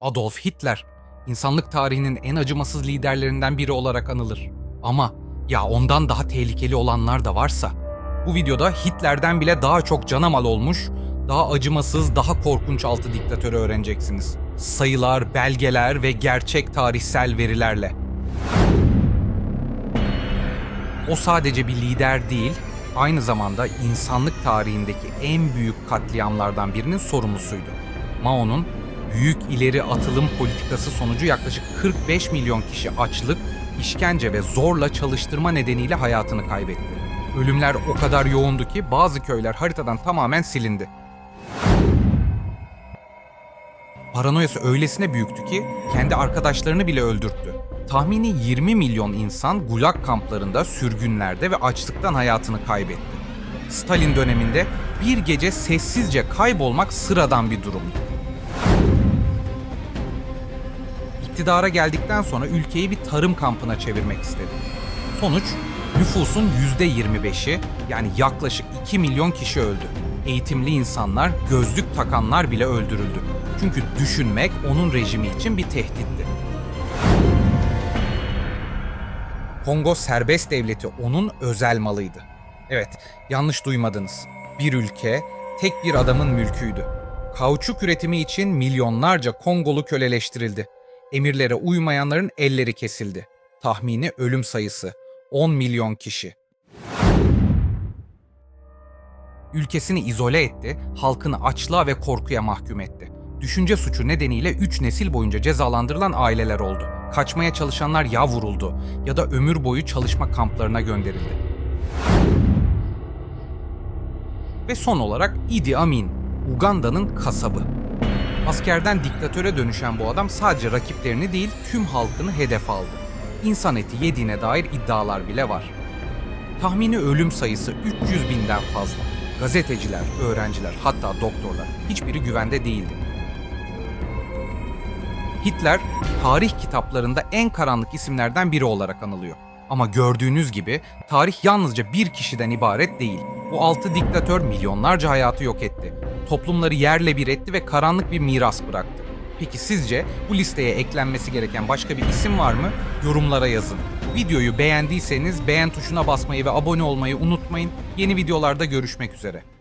Adolf Hitler, insanlık tarihinin en acımasız liderlerinden biri olarak anılır. Ama ya ondan daha tehlikeli olanlar da varsa, bu videoda Hitler'den bile daha çok cana mal olmuş, daha acımasız, daha korkunç altı diktatörü öğreneceksiniz. Sayılar, belgeler ve gerçek tarihsel verilerle. O sadece bir lider değil, aynı zamanda insanlık tarihindeki en büyük katliamlardan birinin sorumlusuydu. Mao'nun büyük ileri atılım politikası sonucu yaklaşık 45 milyon kişi açlık, işkence ve zorla çalıştırma nedeniyle hayatını kaybetti. Ölümler o kadar yoğundu ki bazı köyler haritadan tamamen silindi. Paranoyası öylesine büyüktü ki kendi arkadaşlarını bile öldürttü. Tahmini 20 milyon insan gulag kamplarında, sürgünlerde ve açlıktan hayatını kaybetti. Stalin döneminde bir gece sessizce kaybolmak sıradan bir durumdu. İktidara geldikten sonra ülkeyi bir tarım kampına çevirmek istedi. Sonuç nüfusun %25'i yani yaklaşık 2 milyon kişi öldü. Eğitimli insanlar, gözlük takanlar bile öldürüldü. Çünkü düşünmek onun rejimi için bir tehditti. Kongo serbest devleti onun özel malıydı. Evet, yanlış duymadınız. Bir ülke, tek bir adamın mülküydü. Kauçuk üretimi için milyonlarca Kongolu köleleştirildi. Emirlere uymayanların elleri kesildi. Tahmini ölüm sayısı 10 milyon kişi. Ülkesini izole etti, halkını açlığa ve korkuya mahkum etti. Düşünce suçu nedeniyle 3 nesil boyunca cezalandırılan aileler oldu. Kaçmaya çalışanlar ya vuruldu ya da ömür boyu çalışma kamplarına gönderildi. Ve son olarak Idi Amin, Uganda'nın kasabı. Askerden diktatöre dönüşen bu adam sadece rakiplerini değil tüm halkını hedef aldı. İnsan eti yediğine dair iddialar bile var. Tahmini ölüm sayısı 300 binden fazla. Gazeteciler, öğrenciler hatta doktorlar hiçbiri güvende değildi. Hitler tarih kitaplarında en karanlık isimlerden biri olarak anılıyor. Ama gördüğünüz gibi tarih yalnızca bir kişiden ibaret değil. Bu altı diktatör milyonlarca hayatı yok etti. Toplumları yerle bir etti ve karanlık bir miras bıraktı. Peki sizce bu listeye eklenmesi gereken başka bir isim var mı? Yorumlara yazın. Videoyu beğendiyseniz beğen tuşuna basmayı ve abone olmayı unutmayın. Yeni videolarda görüşmek üzere.